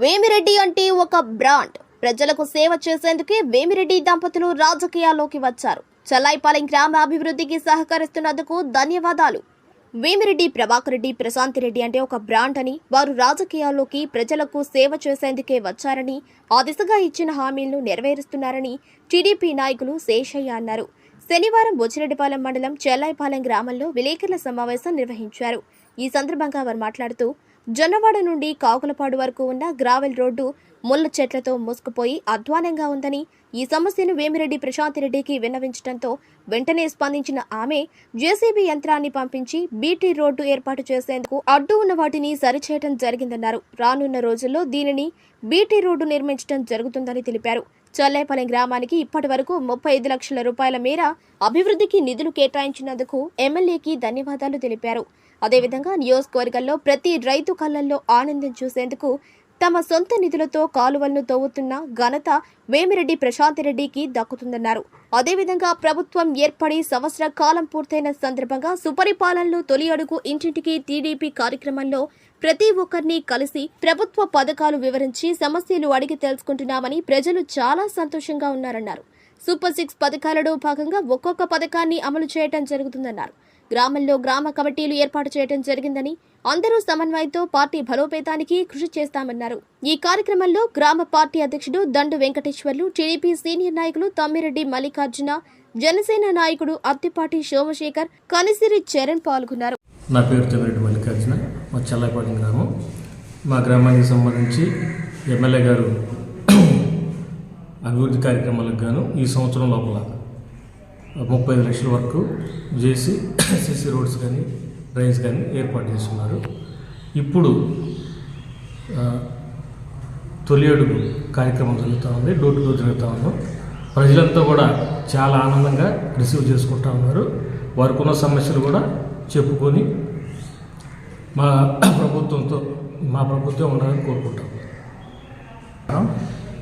వేమిరెడ్డి అంటే ఒక బ్రాండ్. ప్రజలకు సేవ చేసేందుకే వేమిరెడ్డి దంపతులు రాజకీయాల్లోకి వచ్చారు. చల్లాయిపాలెం గ్రామ అభివృద్ధికి సహకరిస్తున్నందుకు ధన్యవాదాలు. వేమిరెడ్డి ప్రభాకర్ రెడ్డి ప్రశాంతి రెడ్డి అంటే ఒక బ్రాండ్ అని వారు రాజకీయాల్లోకి ప్రజలకు సేవ చేసేందుకే వచ్చారని ఆ దిశగా ఇచ్చిన హామీలను నెరవేరుస్తున్నారని టీడీపీ నాయకులు శేషయ్య అన్నారు. శనివారం బొచ్చిరెడ్డిపాలెం మండలం చెల్లాయిపాలెం గ్రామంలో విలేకరుల సమావేశం నిర్వహించారు. ఈ సందర్భంగా వారు మాట్లాడుతూ జొన్నవాడ నుండి కాకులపాడు వరకు ఉన్న గ్రావెల్ రోడ్డు ముళ్ళ చెట్లతో మూసుకుపోయి అధ్వానంగా ఉందని ఈ సమస్యను వేమిరెడ్డి ప్రశాంతిరెడ్డికి విన్నవించడంతో వెంటనే స్పందించిన ఆమె జేసీబీ యంత్రాన్ని పంపించి బీటీ రోడ్డు ఏర్పాటు చేసేందుకు అడ్డు ఉన్న వాటిని సరిచేయడం జరిగిందన్నారు. రానున్న రోజుల్లో దీనిని బీటీ రోడ్డు నిర్మించడం జరుగుతుందని తెలిపారు. చల్లేపల్లి గ్రామానికి ఇప్పటి వరకు ముప్పై ఐదు లక్షల రూపాయల మేర అభివృద్ధికి నిధులు కేటాయించినందుకు ఎమ్మెల్యేకి ధన్యవాదాలు తెలిపారు. అదేవిధంగా నియోజకవర్గంలో ప్రతి రైతు కళ్ళల్లో ఆనందం చూసేందుకు తమ సొంత నిధులతో కాలువలను తవ్వుతున్న ఘనత వేమిరెడ్డి ప్రశాంతిరెడ్డికి దక్కుతుందన్నారు. అదేవిధంగా ప్రభుత్వం ఏర్పడి సంవత్సర కాలం పూర్తయిన సందర్భంగా సుపరిపాలనలో తొలి అడుగు ఇంటింటికి టీడీపీ కార్యక్రమంలో ప్రతి ఒక్కరిని కలిసి ప్రభుత్వ పథకాలు వివరించి సమస్యలు అడిగి తెలుసుకుంటున్నామని ప్రజలు చాలా సంతోషంగా ఉన్నారన్నారు. సూపర్ సిక్స్ పథకాలలో భాగంగా ఒక్కొక్క పథకాన్ని అమలు చేయటం జరుగుతుందన్నారు. గ్రామంలో గ్రామ కమిటీలు ఏర్పాటు చేయడం జరిగిందని అందరూ సమన్వయంతో పార్టీ బలోపేతానికి కృషి చేస్తామన్నారు. ఈ కార్యక్రమంలో గ్రామ పార్టీ అధ్యక్షుడు దండు వెంకటేశ్వర్లు టీడీపీ సీనియర్ నాయకులు తమ్మిరెడ్డి మల్లికార్జున జనసేన నాయకుడు అత్తిపాటి సోమశేఖర్ కనిసిరి చరణ్ పాల్గొన్నారు. నా పేరు తమ్మిరెడ్డి మల్లికార్జున మా చల్లపాటి గ్రామం. మా గ్రామానికి సంబంధించి ఎమ్మెల్యే గారు అభివృద్ధి కార్యక్రమాలకు గాను ఈ సంవత్సరం లోపల ముప్పై ఐదు లక్షల వరకు చేసి సిసి రోడ్స్ కానీ డ్రైన్స్ కానీ ఏర్పాటు చేస్తున్నారు. ఇప్పుడు తొలి అడుగు కార్యక్రమం జరుగుతూ ఉంది డోర్ టు డోర్ జరుగుతూ ఉన్నాం ప్రజలంతా కూడా చాలా ఆనందంగా రిసీవ్ చేసుకుంటూ ఉన్నారు. వారికి ఉన్న సమస్యలు కూడా చెప్పుకొని మా ప్రభుత్వంతో మా ప్రభుత్వం ఉండాలని కోరుకుంటాం.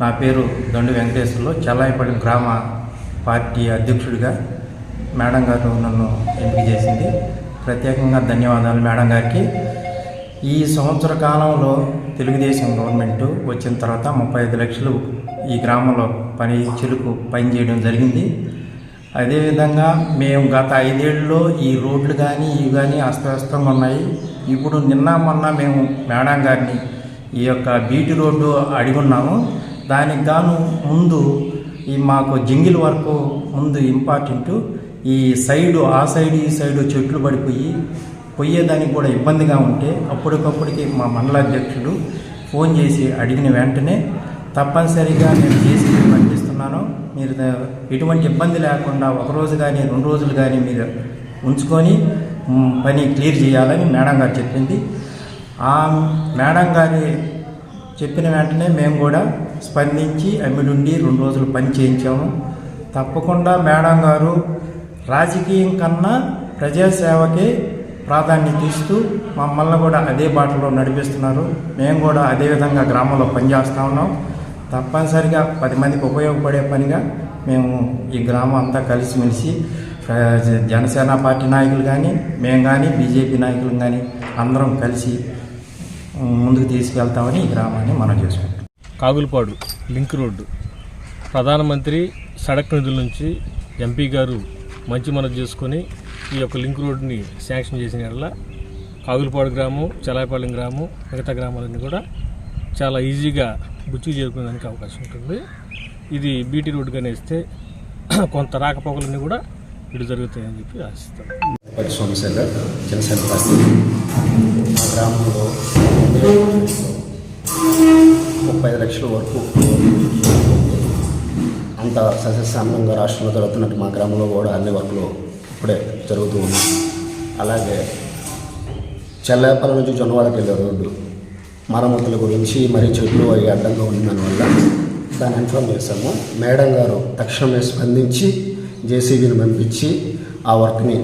నా పేరు దండు వెంకటేశ్వర్లు. చెల్లాయిపల్లి గ్రామ పార్టీ అధ్యక్షుడిగా మేడం గారు నన్ను ఎంపిక చేసింది. ప్రత్యేకంగా ధన్యవాదాలు మేడం గారికి. ఈ సంవత్సర కాలంలో తెలుగుదేశం గవర్నమెంట్ వచ్చిన తర్వాత ముప్పై ఐదు లక్షలు ఈ గ్రామంలో పని చెలుకు పని చేయడం జరిగింది. అదేవిధంగా మేము గత ఐదేళ్ళలో ఈ రోడ్లు కానీ ఇవి కానీ అస్తవ్యస్తంగా ఉన్నాయి. ఇప్పుడు నిన్న మొన్న మేము మేడం గారిని ఈ యొక్క బీటీ రోడ్డు అడిగున్నాము దానికి గాను ముందు ఈ మాకు జింగిల్ వరకు ముందు ఇంపార్టెంట్. ఈ సైడు ఆ సైడు ఈ సైడు చెట్లు పడిపోయి పోయేదానికి కూడా ఇబ్బందిగా ఉంటే అప్పటికప్పటికి మా మండల అధ్యక్షుడు ఫోన్ చేసి అడిగిన వెంటనే తప్పనిసరిగా నేను చేసి పంపిస్తున్నాను. మీరు ఎటువంటి ఇబ్బంది లేకుండా ఒక రోజు కానీ రెండు రోజులు కానీ మీరు ఉంచుకొని పని క్లియర్ చేయాలని మేడం గారు చెప్పింది. ఆ మేడం గారి చెప్పిన వెంటనే మేము కూడా స్పందించి అమ్మిడుండి రెండు రోజులు పని చేయించాము. తప్పకుండా మేడం గారు రాజకీయం కన్నా ప్రజాసేవకే ప్రాధాన్యత ఇస్తూ మమ్మల్ని కూడా అదే బాటలో నడిపిస్తున్నారు. మేము కూడా అదే విధంగా గ్రామంలో పనిచేస్తూ ఉన్నాం. తప్పనిసరిగా పది మందికి ఉపయోగపడే పనిగా మేము ఈ గ్రామం అంతా కలిసిమెలిసి జనసేన పార్టీ నాయకులు కానీ మేము కానీ బీజేపీ నాయకులు కానీ అందరం కలిసి ముందుకు తీసుకెళ్తామని ఈ గ్రామాన్ని మనం చేసుకుంటాం. Kagulapadu link road. ప్రధానమంత్రి సడక్ నిధుల నుంచి ఎంపీ గారు మంచి మనసు చేసుకొని ఈ యొక్క లింక్ రోడ్డుని శాంక్షన్ చేసిన వల్ల కాగులపాడు గ్రామం చలాయపాలెం గ్రామం మిగతా గ్రామాలన్నీ కూడా చాలా ఈజీగా బుచ్చికి చేరుకునేదానికి అవకాశం ఉంటుంది. ఇది బీటీ రోడ్డుగానే ఇస్తే కొంత రాకపోకలన్నీ కూడా ఇటు జరుగుతాయని చెప్పి ఆశిస్తాను సోమశేఖర్ జనసేన పార్టీ. మా గ్రామంలో ముప్పై ఐదు లక్షల వరకు అంత సస్యశ్యామలంగా రాష్ట్రంలో జరుగుతున్నట్టు మా గ్రామంలో కూడా అన్ని వర్కులు ఇప్పుడే జరుగుతూ ఉన్నాయి. అలాగే చెల్లాపల్లి నుంచి జొన్నవాడకి వెళ్ళే రోడ్డు మరమ్మతుల గురించి మరి చెట్లు అవి అడ్డంగా ఉన్న దానివల్ల దాన్ని ఇన్ఫామ్ చేశాము. మేడం గారు తక్షణమే స్పందించి జేసీబీని పంపించి ఆ వర్క్ని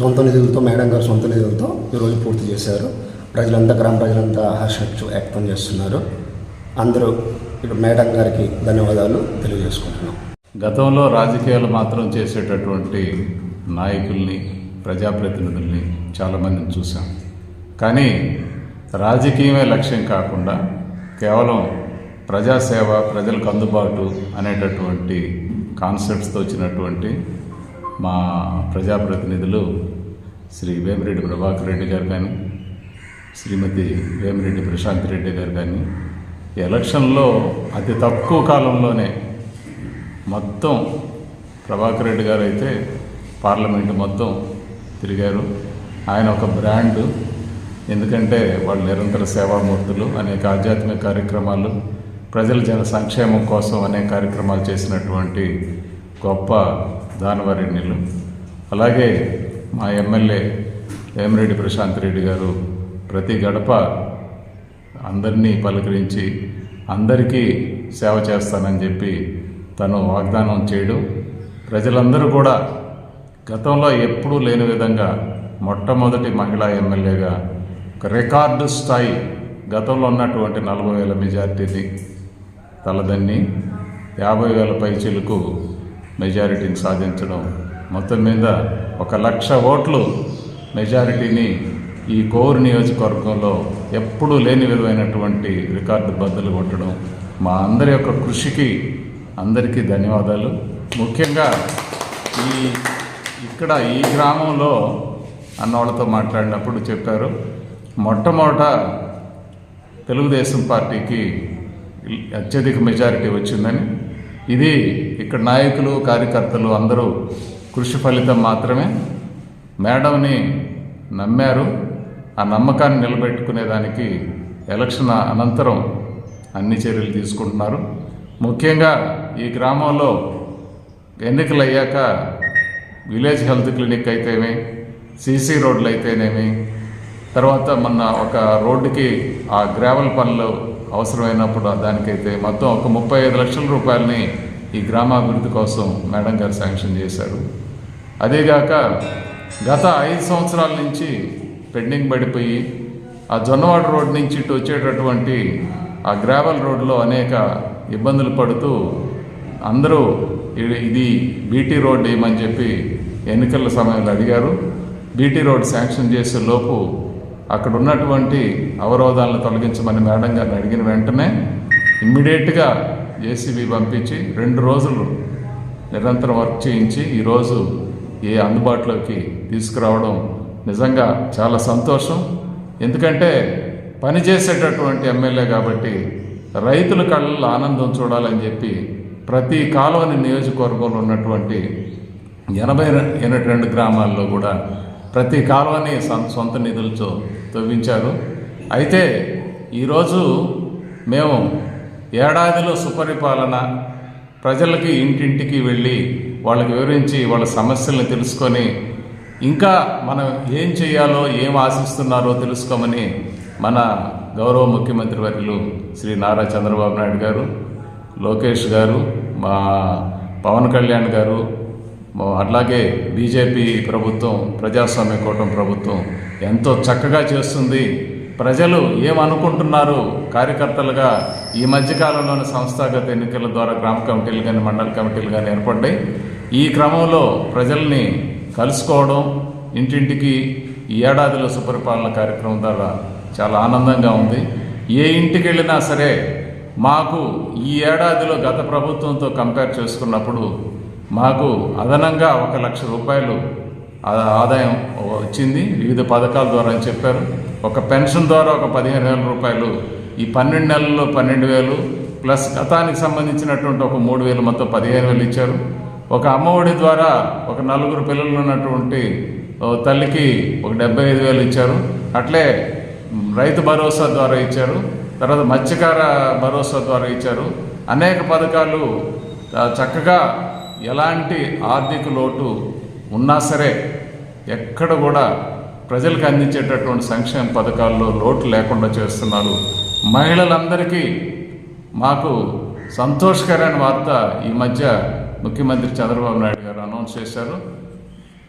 సొంత నిధులతో మేడం గారు సొంత నిధులతో ఈరోజు పూర్తి చేశారు. ప్రజలంతా గ్రామ ప్రజలంతా హర్ష వ్యక్తం చేస్తున్నారు. అందరూ ఇప్పుడు మేడం గారికి ధన్యవాదాలు తెలియజేసుకుంటున్నాం. గతంలో రాజకీయాలు మాత్రం చేసేటటువంటి నాయకుల్ని ప్రజాప్రతినిధుల్ని చాలామందిని చూసాం కానీ రాజకీయమే లక్ష్యం కాకుండా కేవలం ప్రజాసేవ ప్రజలకు అందుబాటు అనేటటువంటి కాన్సెప్ట్స్తో వచ్చినటువంటి మా ప్రజాప్రతినిధులు శ్రీ వేమిరెడ్డి ప్రభాకర్ రెడ్డి గారు కానీ శ్రీమతి వేమిరెడ్డి ప్రశాంత్ రెడ్డి గారు కానీ ఎలక్షన్లో అతి తక్కువ కాలంలోనే మొత్తం ప్రభాకర్ రెడ్డి గారు అయితే పార్లమెంటు మొత్తం తిరిగారు. ఆయన ఒక బ్రాండ్. ఎందుకంటే వాళ్ళు నిరంతర సేవామూర్తులు అనేక ఆధ్యాత్మిక కార్యక్రమాలు ప్రజల జన సంక్షేమం కోసం అనేక కార్యక్రమాలు చేసినటువంటి గొప్ప దానవరణ్యులు అలాగే మా ఎమ్మెల్యే వేమిరెడ్డి ప్రశాంత్ రెడ్డి గారు ప్రతి గడప అందరినీ పలకరించి అందరికీ సేవ చేస్తానని చెప్పి తను వాగ్దానం చేయడం ప్రజలందరూ కూడా గతంలో ఎప్పుడూ లేని విధంగా మొట్టమొదటి మహిళా ఎమ్మెల్యేగా ఒక రికార్డు స్థాయి గతంలో ఉన్నటువంటి నలభై వేల మెజార్టీని తలదన్ని యాభై వేల పైచీలకు మెజారిటీని సాధించడం. మొత్తం మీద ఒక లక్ష ఓట్లు మెజారిటీని ఈ కోర్ నియోజకవర్గంలో ఎప్పుడూ లేని విలువైనటువంటి రికార్డు బద్దలు కొట్టడం. మా అందరి యొక్క కృషికి అందరికీ ధన్యవాదాలు. ముఖ్యంగా ఈ ఇక్కడ ఈ గ్రామంలో అన్నవాళ్ళతో మాట్లాడినప్పుడు చెప్పారు మొట్టమొదట తెలుగుదేశం పార్టీకి అత్యధిక మెజారిటీ వచ్చిందని. ఇది ఇక్కడ నాయకులు కార్యకర్తలు అందరూ కృషి ఫలితం మాత్రమే. మేడంని నమ్మారు. ఆ నమ్మకాన్ని నిలబెట్టుకునేదానికి ఎలక్షన్ అనంతరం అన్ని చర్యలు తీసుకుంటున్నారు. ముఖ్యంగా ఈ గ్రామంలో ఎన్నికలు అయ్యాక విలేజ్ హెల్త్ క్లినిక్ అయితేమి సీసీ రోడ్లు అయితేనేమి తర్వాత మొన్న ఒక రోడ్డుకి ఆ గ్రావెల్ పనులు అవసరమైనప్పుడు దానికైతే మొత్తం ఒక ముప్పై ఐదు లక్షల రూపాయలని ఈ గ్రామాభివృద్ధి కోసం మేడం గారు శాంక్షన్ చేశారు. అదేగాక గత ఐదు సంవత్సరాల నుంచి పెండింగ్ పడిపోయి ఆ జొన్నవాడ రోడ్ నుంచి ఇటు వచ్చేటటువంటి ఆ గ్రావెల్ రోడ్లో అనేక ఇబ్బందులు పడుతూ అందరూ ఇది- బీటీ రోడ్ వేయమని చెప్పి ఎన్నికల సమయంలో అడిగారు. బీటీ రోడ్ శాంక్షన్ చేసే లోపు అక్కడ ఉన్నటువంటి అవరోధాలను తొలగించమని మేడం గారిని అడిగిన వెంటనే ఇమ్మీడియట్గా జేసీబీ పంపించి రెండు రోజులు నిరంతరం వర్క్ చేయించి ఈరోజు ఏ అందుబాటులోకి తీసుకురావడం నిజంగా చాలా సంతోషం. ఎందుకంటే పనిచేసేటటువంటి ఎమ్మెల్యే కాబట్టి రైతుల కళ్ళల్లో ఆనందం చూడాలని చెప్పి ప్రతి కాలువని నియోజకవర్గంలో ఉన్నటువంటి ఎనభై ఎనభై రెండు గ్రామాల్లో కూడా ప్రతి కాలువని సొంత నిధులతో తవ్వించారు. అయితే ఈరోజు మేము ఏడాదిలో సుపరిపాలన ప్రజలకి ఇంటింటికి వెళ్ళి వాళ్ళకి వివరించి వాళ్ళ సమస్యలను తెలుసుకొని ఇంకా మనం ఏం చేయాలో ఏం ఆశిస్తున్నారో తెలుసుకోమని మన గౌరవ ముఖ్యమంత్రి వర్యులు శ్రీ నారా చంద్రబాబు నాయుడు గారు లోకేష్ గారు మా పవన్ కళ్యాణ్ గారు అట్లాగే బీజేపీ ప్రభుత్వం ప్రజాస్వామ్య కూటమి ప్రభుత్వం ఎంతో చక్కగా చేస్తుంది. ప్రజలు ఏమనుకుంటున్నారు? కార్యకర్తలుగా ఈ మధ్యకాలంలోని సంస్థాగత ఎన్నికల ద్వారా గ్రామ కమిటీలు కానీ మండల కమిటీలు కానీ ఏర్పడ్డాయి. ఈ క్రమంలో ప్రజల్ని కలుసుకోవడం ఇంటింటికి ఈ ఏడాదిలో సుపరిపాలన కార్యక్రమం ద్వారా చాలా ఆనందంగా ఉంది. ఏ ఇంటికి వెళ్ళినా సరే మాకు ఈ ఏడాదిలో గత ప్రభుత్వంతో కంపేర్ చేసుకున్నప్పుడు మాకు అదనంగా ఒక లక్ష రూపాయలు ఆదాయం వచ్చింది. వివిధ పథకాల ద్వారా అని చెప్పారు. ఒక పెన్షన్ ద్వారా ఒక పదిహేను వేల రూపాయలు ఈ పన్నెండు నెలల్లో పన్నెండు వేలు ప్లస్ గతానికి సంబంధించినటువంటి ఒక మూడు వేలు మొత్తం పదిహేను వేలు ఇచ్చారు. ఒక అమ్మఒడి ద్వారా ఒక నలుగురు పిల్లలు ఉన్నటువంటి తల్లికి ఒక డెబ్బై ఐదు వేలు ఇచ్చారు. అట్లే రైతు భరోసా ద్వారా ఇచ్చారు. తర్వాత మత్స్యకార భరోసా ద్వారా ఇచ్చారు. అనేక పథకాలు చక్కగా ఎలాంటి ఆర్థిక లోటు ఉన్నా సరే ఎక్కడ కూడా ప్రజలకు అందించేటటువంటి సంక్షేమ పథకాల్లో లోటు లేకుండా చేస్తున్నారు. మహిళలందరికీ మాకు సంతోషకరమైన వార్త ఈ మధ్య ముఖ్యమంత్రి చంద్రబాబు నాయుడు గారు అనౌన్స్ చేశారు.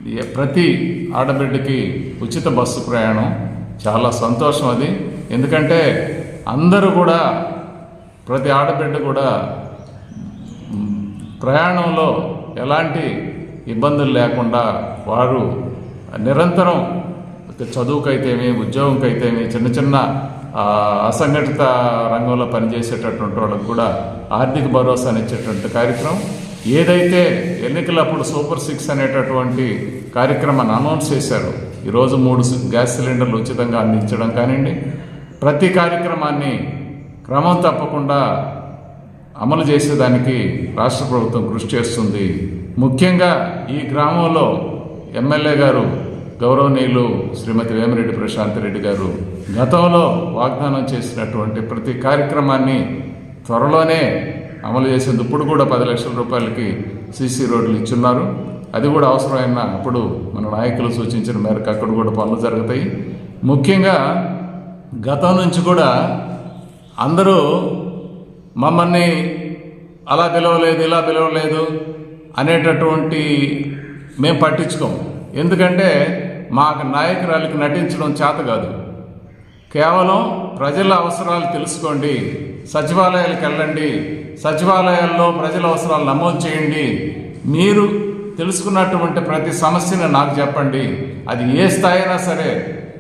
ఈ- ప్రతి ఆడబిడ్డకి ఉచిత బస్సు ప్రయాణం చాలా సంతోషం అది. ఎందుకంటే అందరూ కూడా ప్రతి ఆడబిడ్డ కూడా ప్రయాణంలో ఎలాంటి ఇబ్బందులు లేకుండా వారు నిరంతరం చదువుకైతేమి ఉద్యోగంకైతేమి చిన్న చిన్న అసంఘటిత రంగంలో పనిచేసేటటువంటి వాళ్ళకు కూడా ఆర్థిక భరోసానిచ్చేటువంటి కార్యక్రమం. ఏదైతే ఎన్నికలప్పుడు సూపర్ సిక్స్ అనేటటువంటి కార్యక్రమాన్ని అనౌన్స్ చేశారు ఈరోజు మూడు గ్యాస్ సిలిండర్లు ఉచితంగా అందించడం కానివ్వండి ప్రతి కార్యక్రమాన్ని క్రమం తప్పకుండా అమలు చేసేదానికి రాష్ట్ర ప్రభుత్వం కృషి చేస్తుంది. ముఖ్యంగా ఈ గ్రామంలో ఎమ్మెల్యే గారు గౌరవనీయులు శ్రీమతి వేమిరెడ్డి ప్రశాంత్ రెడ్డి గారు గతంలో వాగ్దానం చేసినటువంటి ప్రతి కార్యక్రమాన్ని త్వరలోనే అమలు చేసేందుకు ఇప్పుడు కూడా పది లక్షల రూపాయలకి సీసీ రోడ్లు ఇచ్చున్నారు. అది కూడా అవసరమైన అప్పుడు మన నాయకులు సూచించిన మేరకు అక్కడ కూడా పనులు జరుగుతాయి. ముఖ్యంగా గతం నుంచి కూడా అందరూ మమ్మల్ని అలా పిలవలేదు ఇలా పిలవలేదు అనేటటువంటి మేము పట్టించుకోము. ఎందుకంటే మాకు నాయకురాలికి నటించడం చేత కాదు. కేవలం ప్రజల అవసరాలు తెలుసుకోండి సచివాలయాలకు వెళ్ళండి సచివాలయాల్లో ప్రజల అవసరాలు నమోదు చేయండి. మీరు తెలుసుకున్నటువంటి ప్రతి సమస్యను నాకు చెప్పండి. అది ఏ స్థాయి అయినా సరే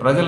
ప్రజల